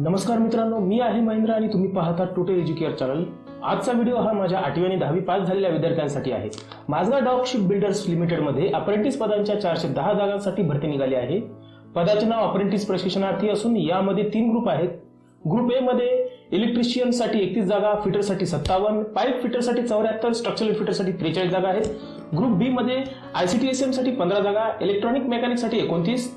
नमस्कार मित्रांनो मी आहे महेंद्र आणि तुम्ही पाहता टोटल एज्युकेअर चॅनल. आजचा व्हिडिओ हा माझ्या आठवी आणि दहावी पास झालेल्या विद्यार्थ्यांसाठी आहे. माझगा डॉग शिप बिल्डर्स लिमिटेडमध्ये अप्रेंटिस पदांच्या चारशे दहा जागांसाठी भरती निघाली आहे. पदाचे नाव अप्रेंटिस प्रशिक्षणार्थी असून यामध्ये तीन ग्रुप आहेत. ग्रुप ए मध्ये इलेक्ट्रिशियनसाठी एकतीस जागा फिटरसाठी सत्तावन्न पाईप फिटरसाठी चौऱ्याहत्तर स्ट्रक्चरल फिटरसाठी त्रेचाळीस जागा आहेत. ग्रुप बी मध्ये आयसीटीएसएमसाठी पंधरा जागा इलेक्ट्रॉनिक मेकॅनिकसाठी एकोणतीस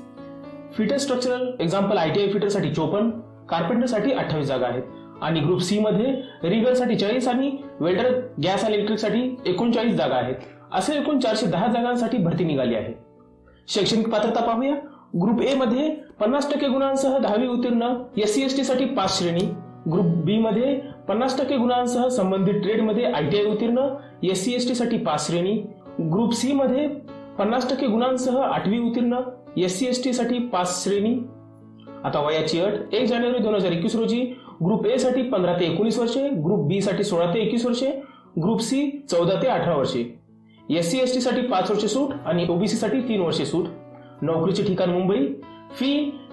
fitter structural example I T I फिटरसाठी चोपन्न कार्पेंटरसाठी अठ्ठावीस जागा आहेत. आणि ग्रुप सी मध्ये रिगरसाठी चाळीस आणि वेल्डर गॅस आणि इलेक्ट्रिकसाठी एकोणचाळीस जागा आहेत. असे एकूण चारशे दहा जागांसाठी भरती निघाली आहे. शैक्षणिक पात्रता पाहूया. ग्रुप ए मध्ये पन्नास टक्के गुणांसह दहावी उत्तीर्ण एस सी एस टी साठी पाच श्रेणी. ग्रुप बी मध्ये पन्नास टक्के गुणांसह संबंधित ट्रेडमध्ये आयटीआय उत्तीर्ण एस सी एस टी साठी पाच श्रेणी. ग्रुप सी मध्ये पन्नास टक्के गुणांसह आठवी उत्तीर्ण एस सी एस टी साठी पाच श्रेणी. आता वयाची अट एक जानेवारी दोन हजार एकवीस रोजी ग्रुप ए साठी पंधरा ते एकोणीस वर्षे ग्रुप बी साठी सोळा ते एकवीस वर्षे ग्रुप सी चौदा ते अठरा वर्षे. एस सी एस टी साठी पाच वर्षे सूट आणि ओबीसी साठी तीन वर्षे सूट. नोकरीचे ठिकाण Mumbai fee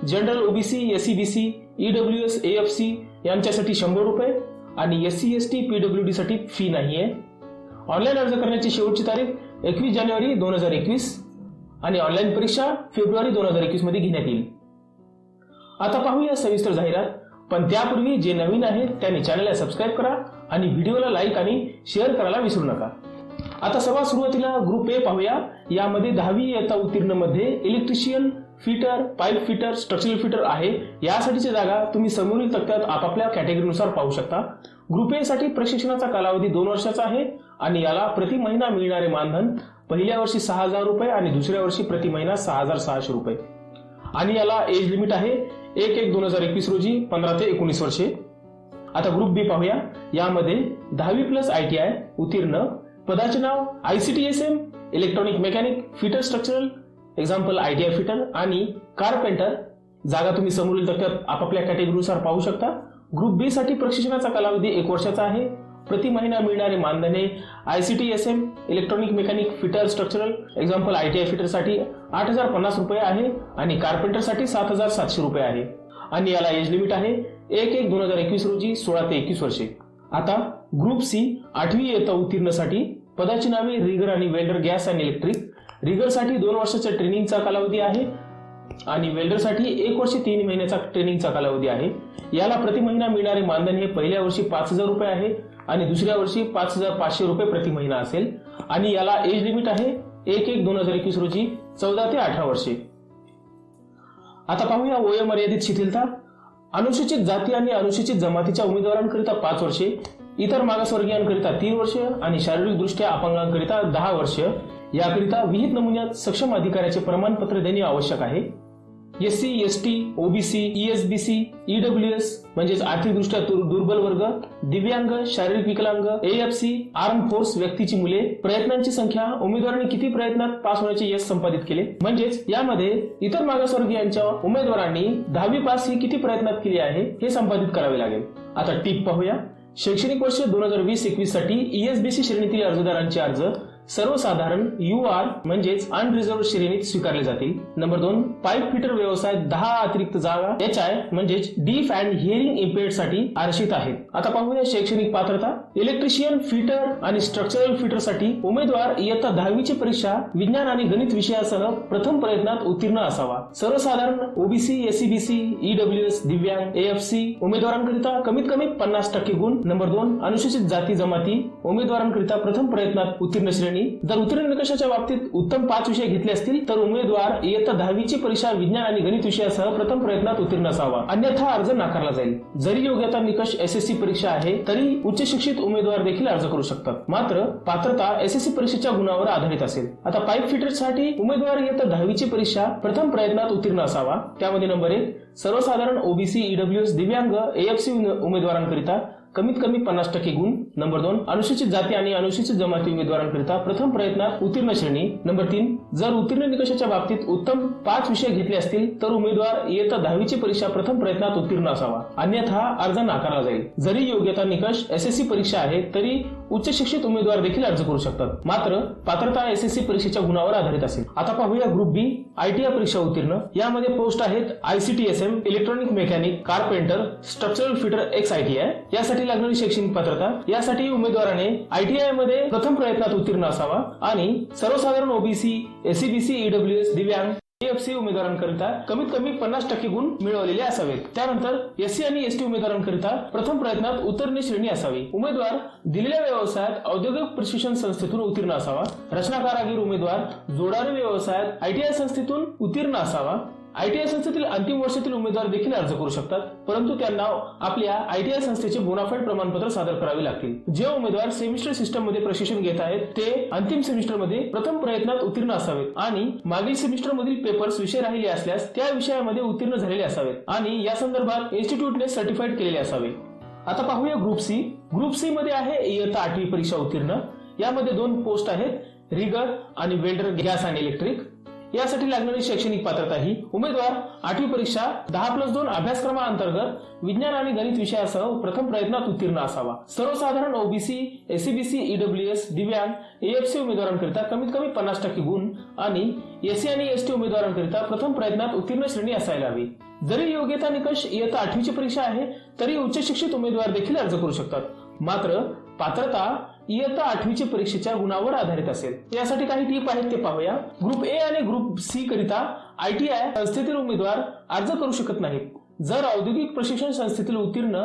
general OBC S C B C E W S F C यांच्यासाठी शंभर रुपये आणि S C S T P W D साठी फी नाहीये. ऑनलाईन अर्ज करण्याची शेवटची तारीख एकवीस जानेवारी दोन हजार एकवीस आणि ऑनलाईन परीक्षा फेब्रुवारी दोन हजार एकवीसमध्ये घेण्यात येईल. आता पाहूया सविस्तर जाहिरात. पण त्यापूर्वी जे नवीन आहेत त्यांनी चॅनलला सबस्क्राईब करा आणि व्हिडिओला लाईक आणि शेअर करायला विसरू नका. आता सर्वात सुरुवातीला ग्रुप ए पाहूया. यामध्ये दहावी इयत्ता उत्तीर्णमध्ये electrician fitter pipe fitter structural fitter आहे. यासाठीची जागा तुम्ही समोरील तक्त्यात आपापल्या कॅटेगरीनुसार पाहू शकता. ग्रुप ए साठी प्रशिक्षणाचा कालावधी दोन वर्षाचा आहे आणि याला प्रति महिना मिळणारे मानधन पहिल्या वर्षी सहा हजार रुपये आणि दुसऱ्या वर्षी प्रति महिना सहा हजार सहाशे रुपये. आणि याला एज लिमिट आहे. एक एक दोन हजार एकवीस रोजी पंधरा ते एकोणीस वर्षे. आता ग्रुप बी पाहूया. यामध्ये दहावी प्लस आय टी आय उत्तीर्ण. पदाचे नाव ICTSM electronic mechanic fitter structural example ITI fitter आणि कारपेंटर जागा तुम्ही समोरील तक्त्यात आपापल्या कॅटेगरीनुसार पाहू शकता. ग्रुप बी साठी प्रशिक्षणाचा कालावधी एक वर्षाचा आहे. प्रति महिना मिळणारे Mandhane ICTSM electronic mechanic fitter structural example I T I फिटरसाठी आठ हजार पन्नास रुपये आहे आणि कार्पेंटरसाठी सात हजार सातशे रुपये आहे. आणि याला एज लिमिट आहे एक एक दोन हजार एकवीस रोजी सोळा ते एकवीस वर्षे. आता ग्रुप सी आठवी येता उत्तीर्णसाठी पदाची नावे रिगर आणि वेल्डर गॅस आणि इलेक्ट्रिक रिगरसाठी दोन वर्षाच्या ट्रेनिंगचा कालावधी आहे. आणि वेल्डरसाठी एक वर्ष तीन महिन्याचा ट्रेनिंगचा कालावधी आहे. याला प्रति महिना मिळणारे मानधन हे पहिल्या वर्षी पाच हजार रुपये आहे आणि दुसऱ्या वर्षी पाच हजार पाचशे रुपये प्रति महिना असेल. आणि याला एज लिमिट आहे एक एक दोन हजार एकवीस रोजी चौदा ते अठरा वर्षे. आता पाहूया वय मर्यादित शिथिलता. अनुसूचित जाती आणि अनुसूचित जमातीच्या उमेदवारांकरिता पाच वर्षे इतर मागासवर्गीयांकरिता तीन वर्ष आणि शारीरिकदृष्ट्या अपंगांकरिता दहा वर्ष. याकरिता विहित नमुन्यात सक्षम अधिकाऱ्याचे प्रमाणपत्र देणे आवश्यक आहे. S C S T OBC ESBC EWS म्हणजेच आर्थिकदृष्ट्या दुर्बल वर्ग दिव्यांग शारीरिक विकलांग एएफसी आर्म फोर्स व्यक्तीची मुले प्रयत्नांची संख्या उमेदवारांनी किती प्रयत्नात पास होण्याचे यश संपादित केले? म्हणजेच यामध्ये इतर मागासवर्गीयांच्या उमेदवारांनी दहावी पास ही किती प्रयत्नात केली आहे हे संपादित करावे लागेल. आता टीप पाहूया. शैक्षणिक वर्ष दोन हजार वीस एकवीससाठी ईएसबीसी श्रेणीतील अर्जदारांचे अर्ज सर्वसाधारण यू आर म्हणजेच अनरिझर्व्ह श्रेणीत स्वीकारले जातील. नंबर दोन पाईप फिटर व्यवसाय दहा अतिरिक्त जागा. एच आय म्हणजेच डीफ अँड हिअरिंग इम्पेअर्डसाठी आरक्षित आहेत. आता पाहूया शैक्षणिक पात्रता. इलेक्ट्रिशियन फिटर आणि स्ट्रक्चरल फिटरसाठी उमेदवार इयत्ता दहावीची परीक्षा विज्ञान आणि गणित विषयासह प्रथम प्रयत्नात उत्तीर्ण असावा. सर्वसाधारण ओबीसी एससीबीसी ईडब्ल्यूएस दिव्यांग एएफसी उमेदवारांकरिता कमीत कमी पन्नास टक्के गुण. नंबर दोन अनुसूचित जाती जमाती उमेदवारांकरिता प्रथम प्रयत्नात उत्तीर्ण श्रेणी जर उत्तीर्ण निकषाच्या बाबतीत उत्तम पाच विषय घेतले असतील तर उमेदवार इयत्ता दहावीची परीक्षा विज्ञान आणि गणित विषयासह प्रथम प्रयत्नात उत्तीर्ण असावा. अन्यथा अर्ज नाकारला जाईल. जरी योग्यता निकष एसएससी परीक्षा आहे तरी उच्च शिक्षित उमेदवार देखील अर्ज करू शकतात. मात्र पात्रता एसएससी परीक्षेच्या गुणावर आधारित असेल. आता पाईप फिटरसाठी उमेदवार इयत्ता दहावीची परीक्षा प्रथम प्रयत्नात उत्तीर्ण असावा. त्यामध्ये नंबर एक सर्वसाधारण ओबीसी ईडब्ल्यूएस दिव्यांग एएफसी उमेदवारांकरिता कमीत कमी पन्नास टक्के गुण नंबर दोन अनुसूचित जाती आणि अनुसूचित जमाती उमेदवारांकरिता प्रथम प्रयत्नात उत्तीर्ण श्रेणी. नंबर तीन जर उत्तीर्ण निकषाच्या बाबतीत उत्तम पाच विषय घेतले असतील तर उमेदवार इयत्ता दहावीची परीक्षा प्रथम प्रयत्नात उत्तीर्ण असावा. अन्यथा अर्ज नाकारला जाईल. जरी योग्यता निकष एसएससी परीक्षा आहे तरी उच्च शिक्षित उमेदवार देखील अर्ज करू शकतात. मात्र पात्रता एसएससी परीक्षेच्या गुणावर आधारित असेल. आता पाहूया ग्रुप बी आयटीआय परीक्षा उत्तीर्ण. यामध्ये पोस्ट आहेत ICTSM electronic mechanic carpenter structural fitter ex ITI यासाठी लागणारी शैक्षणिक पात्रता? यासाठी उमेदवाराने आयटीआयमध्ये प्रथम प्रयत्नात उत्तीर्ण असावा आणि सर्वसाधारण ओबीसी एससीबीसी ईडब्ल्यूएस दिव्यांग एफसी उमेदवारांकरिता कमीत कमी पन्नास टक्के गुण मिळवलेले असावेत. त्यानंतर एससी आणि एसटी उमेदवारांकरिता प्रथम प्रयत्नात उत्तीर्ण श्रेणी असावी. उमेदवार दिलेल्या व्यवसायात औद्योगिक प्रशिक्षण संस्थेतून उत्तीर्ण असावा. रचना कारागीर उमेदवार जोडारी व्यवसायात आयटीआय संस्थेतून उत्तीर्ण असावा. आयटीआय संस्थेतील अंतिम वर्षातील उमेदवार देखील अर्ज करू शकतात परंतु त्यांना आपल्या आयटीआय संस्थेचे बोनाफाईड प्रमाणपत्र सादर करावे लागतील. जे उमेदवार सेमिस्टर सिस्टममध्ये प्रशिक्षण घेत आहेत ते अंतिम सेमिस्टरमध्ये प्रथम प्रयत्नात उत्तीर्ण असावेत आणि मागील सेमिस्टर मधील पेपर्स विषय राहिले असल्यास त्या विषयामध्ये उत्तीर्ण झालेले असावेत आणि या संदर्भात इन्स्टिट्यूटने सर्टिफाईड केलेले असावे. आता पाहूया ग्रुप सी. ग्रुप सी मध्ये आहे इयत्ता आठवी परीक्षा उत्तीर्ण. यामध्ये दोन पोस्ट आहेत रिगर आणि वेल्डर गॅस आणि इलेक्ट्रिक. यासाठी लागणारी शैक्षणिक पात्रता ही उमेदवार आठवी परीक्षा दहा प्लस दोन अभ्यासक्रमाअंतर्गत विज्ञान आणि गणित विषयासह प्रथम प्रयत्नात उत्तीर्ण असावा. सर्वसाधारण ओबीसी एससीबीसी ईडब्ल्यूएस दिव्यांग एएफसी उमेदवारांकरिता कमीत कमी पन्नास टक्के गुण आणि एससी आणि एसटी उमेदवारांकरिता प्रथम प्रयत्नात उत्तीर्ण श्रेणी असायला हवी. जरी योग्यता निकष इयत्ता आठवीची परीक्षा आहे तरी उच्च शिक्षित उमेदवार देखील अर्ज करू शकतात. मात्र पात्रता इयत्ता आठवीच्या परीक्षेच्या गुणावर आधारित असेल. यासाठी काही टीप आहेत ते पाहूया. ग्रुप ए आणि ग्रुप सी करिता आयटीआय संस्थेतील उमेदवार अर्ज करू शकत नाहीत. जर औद्योगिक प्रशिक्षण संस्थेतील उत्तीर्ण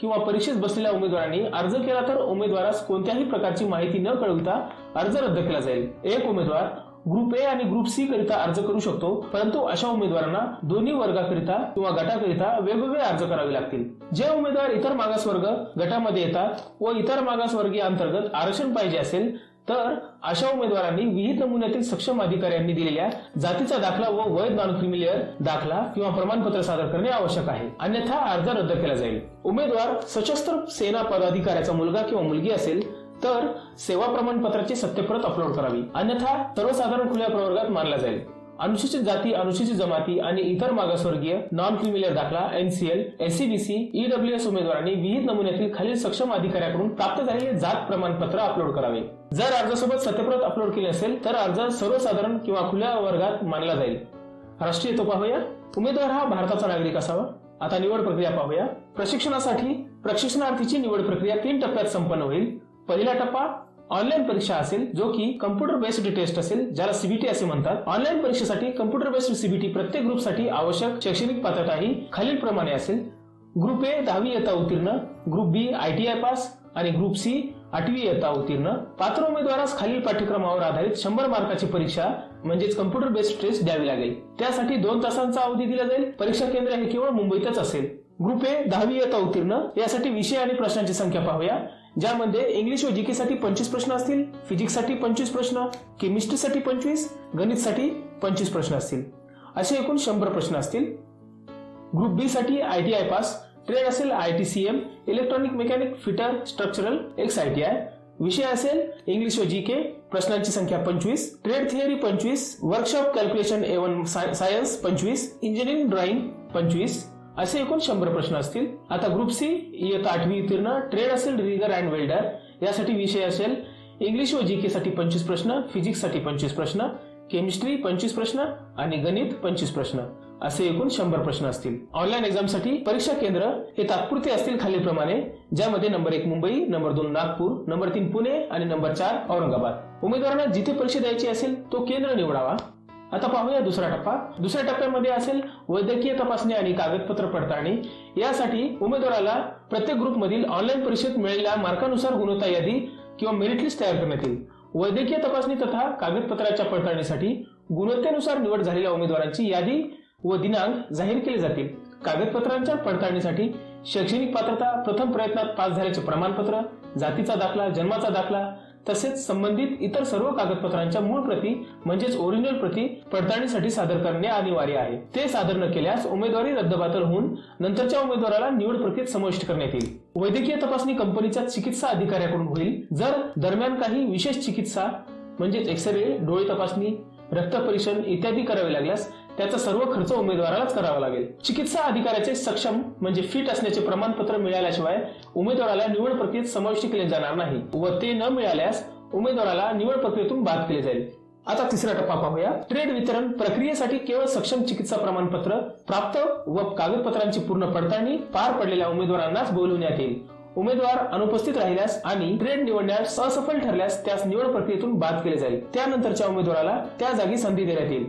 किंवा परीक्षेत बसलेल्या उमेदवारांनी अर्ज केला तर उमेदवारास कोणत्याही प्रकारची माहिती न कळविता अर्ज रद्द केला जाईल. एक उमेदवार ग्रुप ए आणि ग्रुप सी करिता अर्ज करू शकतो परंतु अशा उमेदवारांना दोन्ही वर्गाकरिता किंवा गटाकरिता वेगवेगळे अर्ज करावे लागतील. जे उमेदवार इतर मागासवर्ग गटामध्ये येतात व इतर मागासवर्गीय अंतर्गत आरक्षण पाहिजे असेल तर अशा उमेदवारांनी विहित नमुन्यातील सक्षम अधिकाऱ्यांनी दिलेल्या जातीचा दाखला व वैध नॉन क्रिमिलियर दाखला किंवा प्रमाणपत्र सादर करणे आवश्यक आहे. अन्यथा अर्ज रद्द केला जाईल. उमेदवार सशस्त्र सेना पदाधिकाऱ्याचा मुलगा किंवा मुलगी असेल तर सेवा प्रमाणपत्राची सत्यप्रत अपलोड करावी. अन्यथा सर्वसाधारण खुल्या प्रवर्गात मानला जाईल. अनुसूचित जाती अनुसूचित जमाती आणि इतर मागासवर्गीय नॉन क्रिमिलियर दाखला एनसीएल एससीबीसी ईडब्ल्यूएस उमेदवारांनी विहित नमुन्यातील खालील सक्षम अधिकाऱ्याकडून प्राप्त झालेले जात प्रमाणपत्र अपलोड करावे. जर अर्जासोबत सत्यप्रत अपलोड केले असेल तर अर्ज सर्वसाधारण किंवा खुल्या वर्गात मानला जाईल. राष्ट्रीय तो पाहूया उमेदवार हा भारताचा नागरिक असावा. आता निवड प्रक्रिया पाहूया. प्रशिक्षणासाठी प्रशिक्षणार्थीची निवड प्रक्रिया तीन टप्प्यात संपन्न होईल. पहिला टप्पा ऑनलाईन परीक्षा असेल जो की कम्प्युटर बेस्ड टेस्ट असेल ज्याला सीबीटी असे म्हणतात. ऑनलाईन परीक्षेसाठी कम्प्युटर बेस्ड सीबीटी प्रत्येक ग्रुपसाठी आवश्यक शैक्षणिक पात्रता ही खालील प्रमाणे असेल. ग्रुप ए दहावी इयत्ता उत्तीर्ण ग्रुप बी आयटीआय पास आणि ग्रुप सी आठवी इयत्ता उत्तीर्ण. पात्र उमेदवारास खालील पाठ्यक्रमावर आधारित शंभर मार्काची परीक्षा म्हणजेच कम्प्युटर बेस्ड टेस्ट द्यावी लागेल. त्यासाठी दोन तासांचा अवधी दिला जाईल. परीक्षा केंद्र हे केवळ मुंबईतच असेल. ग्रुप ए दहावी इयत्ता उत्तीर्ण. यासाठी विषय आणि प्रश्नांची संख्या पाहूया. ज्यामध्ये इंग्लिश व जीके साठी पंचवीस प्रश्न असतील फिजिक्ससाठी पंचवीस प्रश्न केमिस्ट्रीसाठी पंचवीस गणितसाठी पंचवीस प्रश्न असतील. असे एकूण शंभर प्रश्न असतील. ग्रुप बी साठी आयटीआय पास ट्रेड असेल ITCM electronic mechanic fitter structural X ITI विषय असेल इंग्लिश व जीके प्रश्नांची संख्या पंचवीस ट्रेड थिअरी पंचवीस वर्कशॉप कॅल्क्युलेशन एवन सायन्स पंचवीस इंजिनिअरिंग ड्रॉइंग पंचवीस. असे एकूण शंभर प्रश्न असतील. आता ग्रुप सी इयत्ता आठवी उत्तीर्ण ट्रेड असेल रिगर अँड वेल्डर यासाठी विषय असेल इंग्लिश व जीके साठी पंचवीस प्रश्न फिजिक्ससाठी पंचवीस प्रश्न केमिस्ट्री पंचवीस प्रश्न आणि गणित पंचवीस प्रश्न. असे एकूण शंभर प्रश्न असतील. ऑनलाईन एक्झामसाठी परीक्षा केंद्र हे तात्पुरते असतील खालीलप्रमाणे ज्यामध्ये नंबर एक मुंबई नंबर दोन नागपूर नंबर तीन पुणे आणि नंबर चार औरंगाबाद. उमेदवारांना जिथे परीक्षा द्यायची असेल तो केंद्र निवडावा. आता पाहूया दुसरा टप्पा. दुसऱ्या टप्प्यामध्ये असेल वैद्यकीय तपासणी आणि कागदपत्र पडताळणी. यासाठी उमेदवाराला प्रत्येक ग्रुपमधील ऑनलाईन परीक्षेत मिळालेल्या मार्कानुसार गुणवत्ता यादी किंवा मेरिट लिस्ट तयार करण्यात येईल. वैद्यकीय तपासणी तथा कागदपत्राच्या पडताळणीसाठी गुणवत्तेनुसार निवड झालेल्या उमेदवारांची यादी व दिनांक जाहीर केले जातील. कागदपत्रांच्या पडताळणीसाठी शैक्षणिक पात्रता प्रथम प्रयत्नात पास झाल्याचे प्रमाणपत्र जातीचा दाखला जन्माचा दाखला तसेच संबंधित इतर सर्व कागदपत्रांच्या मूळ प्रती म्हणजेच ओरिजिनल प्रती पडताळणीसाठी सादर करणे अनिवार्य आहे. ते सादर न केल्यास उमेदवारी रद्दबातल होऊन नंतरच्या उमेदवाराला निवड प्रक्रियेत समाविष्ट करण्यात येईल. वैद्यकीय तपासणी कंपनीच्या चिकित्सा अधिकाऱ्याकडून होईल. जर दरम्यान काही विशेष चिकित्सा म्हणजेच एक्सरे डोळे तपासणी रक्त परीक्षण इत्यादी करावे लागल्यास त्याचा सर्व खर्च उमेदवारालाच करावा लागेल. चिकित्सा अधिकाऱ्याचे सक्षम म्हणजे फिट असण्याचे प्रमाणपत्र मिळाल्याशिवाय उमेदवाराला निवड प्रक्रियेत समाविष्ट केले जाणार नाही व ते न मिळाल्यास उमेदवाराला निवड प्रक्रियेतून बाद केले जाईल. आता तिसरा टप्पा पाहूया. ट्रेड वितरण प्रक्रियेसाठी केवळ सक्षम चिकित्सा प्रमाणपत्र प्राप्त व कागदपत्रांची पूर्ण पडताळणी पार पडलेल्या उमेदवारांनाच बोलवण्यात येईल. उमेदवार अनुपस्थित राहिल्यास आणि ट्रेड निवडण्यास असफल ठरल्यास त्यास निवड प्रक्रियेतून बाद केले जाईल. त्यानंतरच्या उमेदवाराला त्या जागी संधी देण्यात येईल.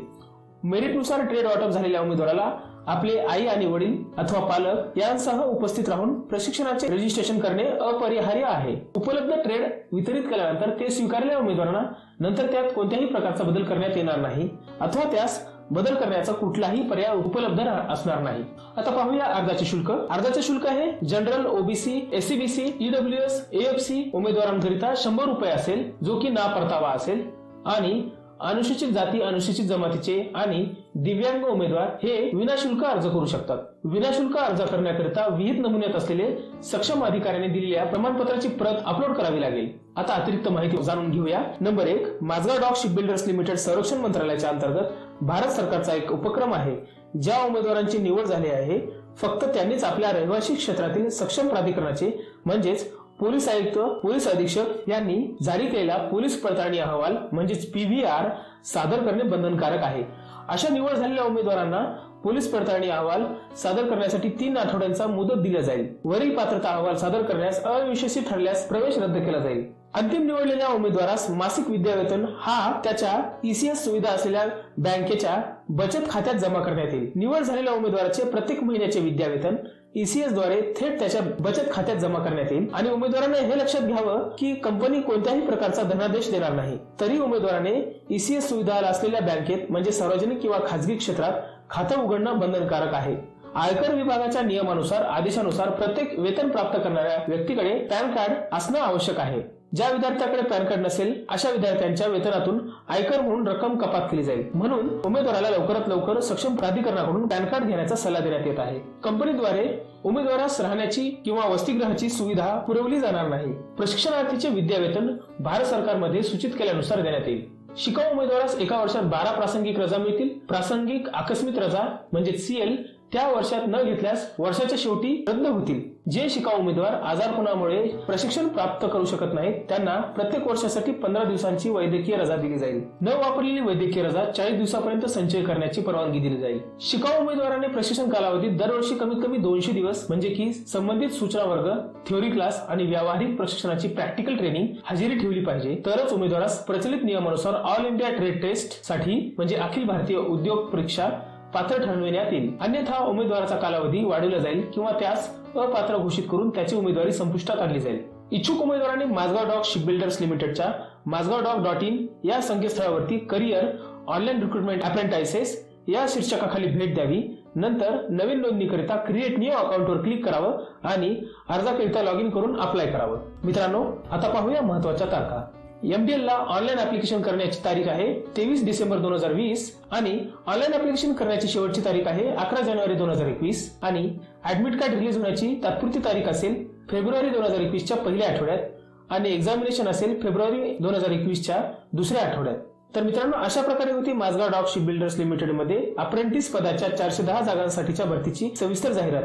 मेरिटनुसार ट्रेड ऑटअप झालेल्या उमेदवाराला आपले आई आणि वडील अथवा पालक यांसह उपस्थित राहून प्रशिक्षणाचे रजिस्ट्रेशन करणे अपरिहार्य आहे. उपलब्ध ट्रेड वितरित केल्यानंतर ते स्वीकारलेल्या उमेदवारांना नंतर त्यात कोणत्याही प्रकारचा बदल करण्यात येणार नाही अथवा त्यास बदल करण्याचा कुठलाही पर्याय उपलब्ध असणार नाही. आता पाहूया अर्जाचे शुल्क. अर्जाचे शुल्क हे general OBC SCBC EWS AFC उमेदवारांकरिता शंभर रुपये असेल जो की ना परतावा असेल आणि अनुसूचित जाती अनुसूचित जमातीचे आणि दिव्यांग उमेदवार हे विनाशुल्क अर्ज करू शकतात. विनाशुल्क अर्ज करण्याकरिता विहित नमुन्यात असलेले सक्षम अधिकाऱ्याने दिलेल्या प्रमाणपत्राची प्रत अपलोड करावी लागेल. आता अतिरिक्त माहिती जाणून घेऊया. नंबर एक Mazagon dock ship builders limited संरक्षण मंत्रालयाच्या अंतर्गत भारत सरकारचा एक उपक्रम आहे. ज्या उमेदवारांची निवड झाली आहे फक्त त्यांनीच आपल्या रहिवासी क्षेत्रातील सक्षम प्राधिकरणाचे म्हणजेच पोलीस आयुक्त पोलीस अधीक्षक यांनी जारी केलेला पोलीस पडताळणी अहवाल म्हणजेच पीव्हीआर सादर करणे बंधनकारक आहे. अशा निवड झालेल्या उमेदवारांना पोलीस पडताळणी अहवाल सादर करण्यासाठी तीन आठवड्यांचा मुदत दिला जाईल. वरील पात्रता अहवाल सादर करण्यास अयशस्वी ठरल्यास प्रवेश रद्द केला जाईल. अंतिम निवडलेल्या उमेदवारास मासिक विद्यावेतन हा त्याच्या ईसीएस सुविधा असलेल्या बँकेच्या बचत खात्यात जमा करण्यात येईल. निवड झालेल्या उमेदवाराचे प्रत्येक महिन्याचे विद्यावेतन ईसीएसद्वारे थेट त्याच्या बचत खात्यात जमा करण्यात येईल. आणि उमेदवाराने हे लक्षात घ्यावं की कंपनी कोणत्याही प्रकारचा धनादेश देणार नाही. तरी उमेदवाराने ईसीएस सुविधा असलेल्या बँकेत म्हणजे सार्वजनिक किंवा खाजगी क्षेत्रात खातं उघडणं बंधनकारक आहे. आयकर विभागाच्या नियमानुसार आदेशानुसार प्रत्येक वेतन प्राप्त करणाऱ्या व्यक्तीकडे पॅन कार्ड असणं आवश्यक आहे. ज्या विद्यार्थ्याकडे पॅन कार्ड नसेल अशा विद्यार्थ्यांच्या वेतनातून आयकर म्हणून रक्कम कपात केली जाईल. म्हणून उमेदवाराला लवकरात लवकर सक्षम प्राधिकरणाकडून पॅन कार्ड घेण्याचा सल्ला देण्यात येत आहे. कंपनीद्वारे उमेदवारास राहण्याची किंवा वसतिगृहाची सुविधा पुरवली जाणार नाही. प्रशिक्षणार्थीचे विद्यावेतन भारत सरकारमध्ये सूचित केल्यानुसार देण्यात येईल. शिकाऊ उमेदवारास एका वर्षात बारा प्रासंगिक रजा मिळतील. प्रासंगिक आकस्मिक रजा म्हणजे सीएल त्या वर्षात न घेतल्यास वर्षाच्या शेवटी रद्द होतील. जे शिकाऊ उमेदवार आजारपणामुळे प्रशिक्षण प्राप्त करू शकत नाहीत त्यांना प्रत्येक वर्षासाठी पंधरा दिवसांची वैद्यकीय रजा दिली जाईल. न वापरलेली वैद्यकीय रजा चाळीस दिवसापर्यंत संचय करण्याची परवानगी दिली जाईल. शिकाऊ उमेदवाराने प्रशिक्षण कालावधीत दरवर्षी कमीत कमी दोनशे दिवस म्हणजे की संबंधित सूचना वर्ग थ्योरी क्लास आणि व्यावहारिक प्रशिक्षणाची प्रॅक्टिकल ट्रेनिंग हजेरी ठेवली पाहिजे. तरच उमेदवारास प्रचलित नियमानुसार ऑल इंडिया ट्रेड टेस्टसाठी म्हणजे अखिल भारतीय उद्योग परीक्षा पात्र ठरविण्यात येईल. अन्यथा उमेदवाराचा कालावधी वाढवला जाईल किंवा त्यास अपात्र घोषित करून त्याची उमेदवारी संपुष्टात आणली जाईल. इच्छुक उमेदवारांनी माझगाव डॉक शिपबिल्डर्स लिमिटेडच्या माझगाव डॉक डॉट इन या संकेतस्थळावरती करिअर ऑनलाईन रिक्रुटमेंट अप्रेंटायसेस या शीर्षकाखाली भेट द्यावी. नंतर नवीन नोंदणीकरिता क्रिएट न्यू अकाउंटवर क्लिक करावं आणि अर्जाकरिता लॉग इन करून अप्लाय करावं. मित्रांनो आता पाहूया महत्त्वाच्या तारखा. एमडीएल ला ऑनलाईन ऍप्लिकेशन करण्याची तारीख आहे तेवीस डिसेंबर दोन हजार वीस आणि ऑनलाईन ऍप्लिकेशन करण्याची शेवटची तारीख आहे अकरा जानेवारी दोन हजार एकवीस आणि ऍडमिट कार्ड रिलीज होण्याची तात्पुरती तारीख असेल फेब्रुवारी दोन हजार एकवीसच्या पहिल्या आठवड्यात आणि एक्झामिनेशन असेल फेब्रुवारी दोन हजार एकवीसच्या दुसऱ्या आठवड्यात. तर मित्रांनो अशा प्रकारे होती माझगाव डॉक शिप बिल्डर्स लिमिटेडमध्ये अप्रेंटिस पदाच्या चारशे दहा जागांसाठीच्या भरतीची सविस्तर जाहिरात.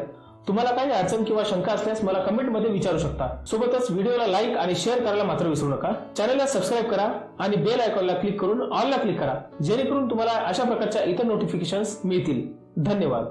तुम्हाला काही अडचण किंवा शंका असल्यास मला कमेंटमध्ये विचारू शकता. सोबतच व्हिडिओला लाईक आणि शेअर करायला मात्र विसरू नका. चॅनलला सबस्क्राईब करा आणि बेल आयकॉनला क्लिक करून ऑलला क्लिक करा. जेणेकरून तुम्हाला अशा प्रकारच्या इतर नोटिफिकेशन मिळतील. धन्यवाद.